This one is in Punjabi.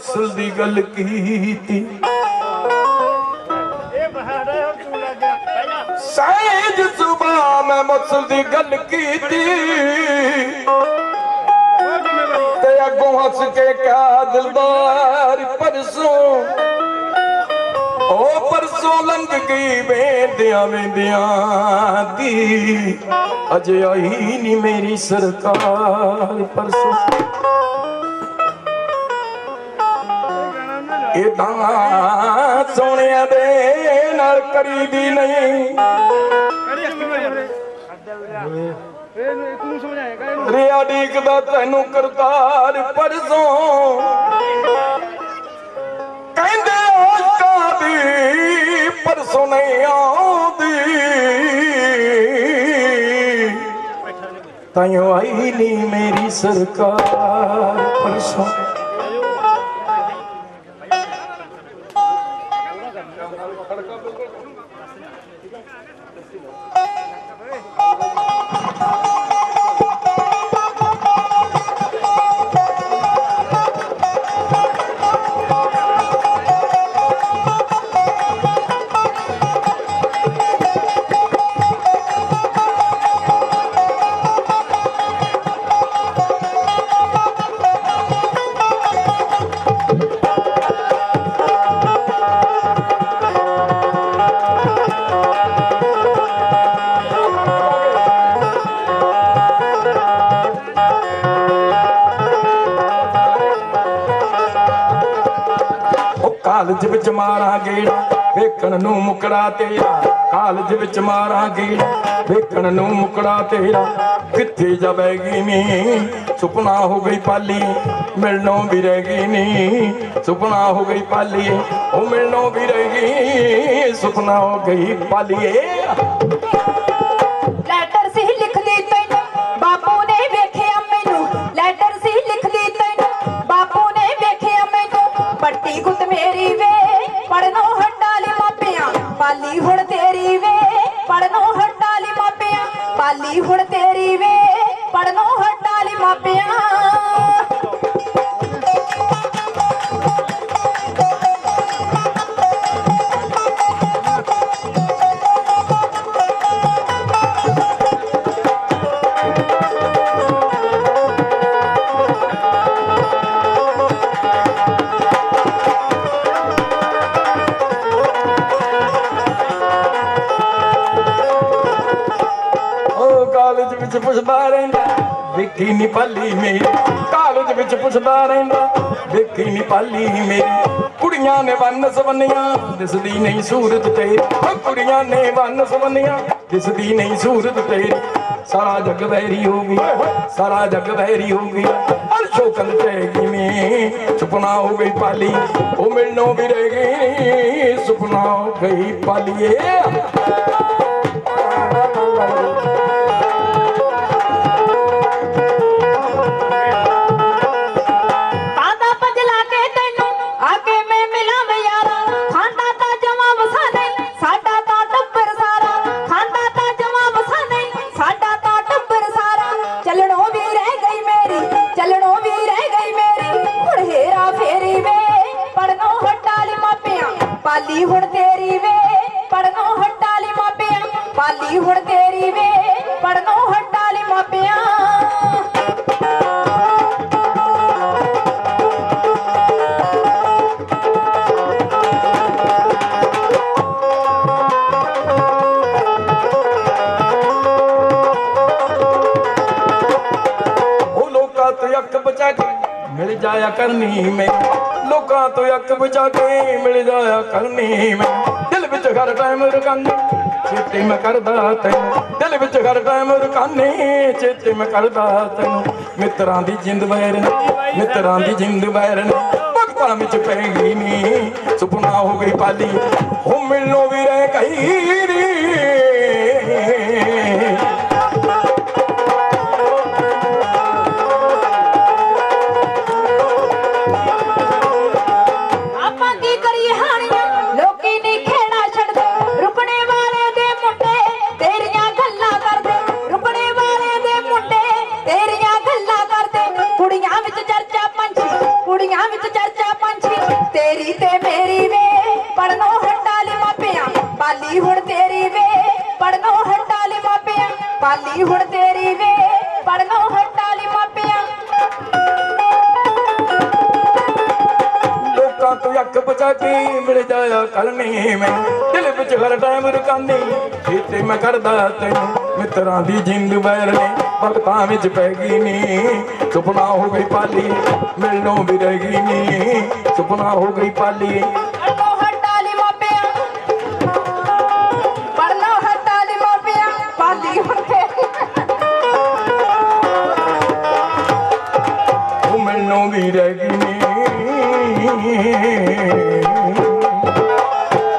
ਮਸਲ ਦੀ ਗੱਲ ਕੀਤੀ। ਸਹਿਜ ਸੁਭਾ ਮੈਂ ਮਸਲ ਦੀ ਗੱਲ ਕੀਤੀ। ਤੇ ਅੱਗੋਂ ਹੱਸ ਕੇ ਕਿਹਾ ਦਿਲਦਾਰ ਪਰਸੋਂ ਉਹ ਪਰਸੋਂ ਲੰਘ ਗਈ ਵੇਂਦਿਆਂ ਵੇਂਦਿਆਂ ਦੀ। ਅਜੇ ਆਈ ਨਹੀਂ ਮੇਰੀ ਸਰਕਾਰ ਪਰਸੋਂ। ਤਾਂ ਸੋਹਣਿਆਂ ਦੇ ਨਾਲ ਕਰੀਦੀ ਨਹੀਂ। ਕਰੀ ਸਮਝਾਏਗਾ ਇਹਨੂੰ ਰਿਆ ਡੀਕਦਾ ਤੈਨੂੰ ਕਰਤਾਰ ਪਰਸੋਂ। ਕਹਿੰਦੇ ਆਸ਼ਕਾ ਦੀ ਪਰਸੋਂ ਨਹੀਂ ਆਉਂਦੀ। ਤਾਈਓ ਆਈ ਨਹੀਂ ਮੇਰੀ ਸਰਕਾਰ ਪਰਸੋਂ। ਉਹ ਕਾਲਜ ਵਿੱਚ ਮਾਰਾਂ ਗੇੜਾ, ਵੇਖਣ ਨੂੰ ਮੁਕੜਾ ਤੇਰਾ। ਕਾਲਜ ਵਿੱਚ ਮਾਰਾਂ ਗੇੜਾ, ਵੇਖਣ ਨੂੰ ਮੁਕੜਾ ਤੇਰਾ। ਕਿੱਥੇ ਜਾਵੇਗੀ ਨੀ? ਸੁਪਨਾ ਹੋ ਗਈ ਪਾਲੀ, ਮਿਲਣੋਂ ਵੀ ਰਹਿ ਗਈ ਨੀ। ਸੁਪਨਾ ਹੋ ਗਈ ਪਾਲੀ, ਉਹ ਮਿਲਣੋਂ ਵੀ ਰਹਿ ਗਈ। ਸੁਪਨਾ ਹੋ ਗਈ ਪਾਲੀਏ ਹੁਣ ਤੇਰੀ ਵੇ ਪੜਨੋਂ ਹਟਾਲੀ ਮਾਪਿਆਂ ਪਾਲੀ ਹੁਣ ਤੇਰੀ ਵੇ ਪੜਨੋਂ ਹਟਾਲੀ ਮਾਪਿਆਂ। ਕਾਲਜ ਵਿੱਚ ਪੁੱਛਦਾ ਰਹਿੰਦਾ ਵੇਖੀ ਨੀ ਪਾਲੀ ਮੇਰੀ। ਕਾਲਜ ਵਿੱਚ ਪੁੱਛਦਾ ਰਹਿੰਦਾ ਵੇਖੀ ਨੀ ਪਾਲੀ ਮੇਰੀ। ਕੁੜੀਆਂ ਨੇ ਵੰਨ ਸਵੰਨੀਆਂ, ਦਿਸਦੀ ਨਹੀਂ ਸੂਰਤ ਤੇਰੀ। ਕੁੜੀਆਂ ਨੇ ਵੰਨ ਸਵੰਨੀਆਂ, ਦਿਸਦੀ ਨਹੀਂ ਸੂਰਤ ਤੇਰੀ। ਸਾਰਾ ਜੱਗ ਵੈਰੀ ਹੋ ਗਿਆ, ਸਾਰਾ ਜਗ ਵੈਰੀ ਹੋ ਗਿਆ। ਅਰਸ਼ੋ ਕੰਨ ਤੇ ਕਿਵੇਂ ਸੁਪਨਾ ਹੋ ਗਈ ਪਾਲੀ, ਉਹ ਮਿਲਣੋਂ ਵੀ ਰਹਿ ਗਈ ਸੁਪਨਾ ਹੋ ਗਈ ਪਾਲੀਏ। ਪਾਲੀ ਹੁਣ ਤੇਰੀ ਵੇ ਪੜਨੋਂ ਹਟਾਲੀ ਮਾਪਿਆਂ। ਪਾਲੀ ਹੁਣ ਤੇਰੀ ਵੇ ਪੜਨੋਂ ਹਟਾਲੀ ਮਾਪਿਆਂ। ਮਿਲ ਜਾਇਆ ਕਰਨੀ ਮੈਂ ਲੋਕਾਂ ਤੋਂ ਅੱਖ ਬਚਾ ਕੇ ਮਿਲ ਕਰਨੀ ਮੈਂ। ਦਿਲ ਵਿੱਚ ਹਰ ਟਾਈਮ ਰਕਾਨੇ, ਚੇਤੇ ਮੈਂ ਕਰਦਾ ਤੈਨੂੰ। ਦਿਲ ਵਿੱਚ ਹਰ ਟਾਈਮ ਰਕਾਨੇ, ਚੇਤੇ ਮੈਂ ਕਰਦਾ ਤੈਨੂੰ। ਮਿੱਤਰਾਂ ਦੀ ਜਿੰਦ ਵੈਰਨ ਮਿੱਤਰਾਂ ਦੀ ਜਿੰਦ ਵੈਰਨ ਭਗਤਾਂ ਵਿੱਚ ਪੈ ਗਈ ਨੀ ਸੁਪਨਾ ਹੋ ਗਈ ਪਾਲੀ। ਉਹ ਮਿਲਣੋਂ ਘਰਾਂ ਵਿੱਚ ਚਰਚਾ ਪੰਛੀ ਤੇਰੀ ਤੇ ਮੇਰੀ ਵੇ ਪੜਨੋਂ ਹਟਾ ਲੈ ਮਾਪਿਆਂ। ਪਾਲੀ ਹੁਣ ਤੇਰੀ ਵੇ ਪੜਨੋਂ ਹਟਾ ਲੈ ਮਾਪਿਆਂ। ਪਾਲੀ ਹੁਣ ਤੇਰੀ ਵੇ ਪੜਨੋਂ ਹਟਾ ਲੈ ਮਾਪਿਆਂ। ਲੋਕਾਂ ਤੋਂ ਅੱਖ ਬਚਾ ਕੇ ਮਿਲ ਜਾਇਆ ਕਰਨੀ ਮੈਂ। ਦਿਲ ਵਿੱਚ ਹਰ ਟਾਈਮ ਰੁਕਾਂਦੀ ਤੇ ਮੈਂ ਕਰਦਾ ਤੈਨੂੰ। ਮਿੱਤਰਾਂ ਦੀ ਜਿੰਦ ਵੈਰ ਨੇ ਬਲਕਾਂ ਵਿੱਚ ਪੈ ਗਈ ਨੀ। ਸੁਪਨਾ ਹੋ ਗਈ ਪਾਲੀ ਮਿਲਣੋਂ ਵੀ ਰਹਿ ਗਈ ਨੀ। ਸੁਪਨਾ ਹੋ ਗਈ ਪਾਲੀ। ਮਿਲਣੋਂ ਵੀ ਰਹਿ ਗਈ ਨੀ।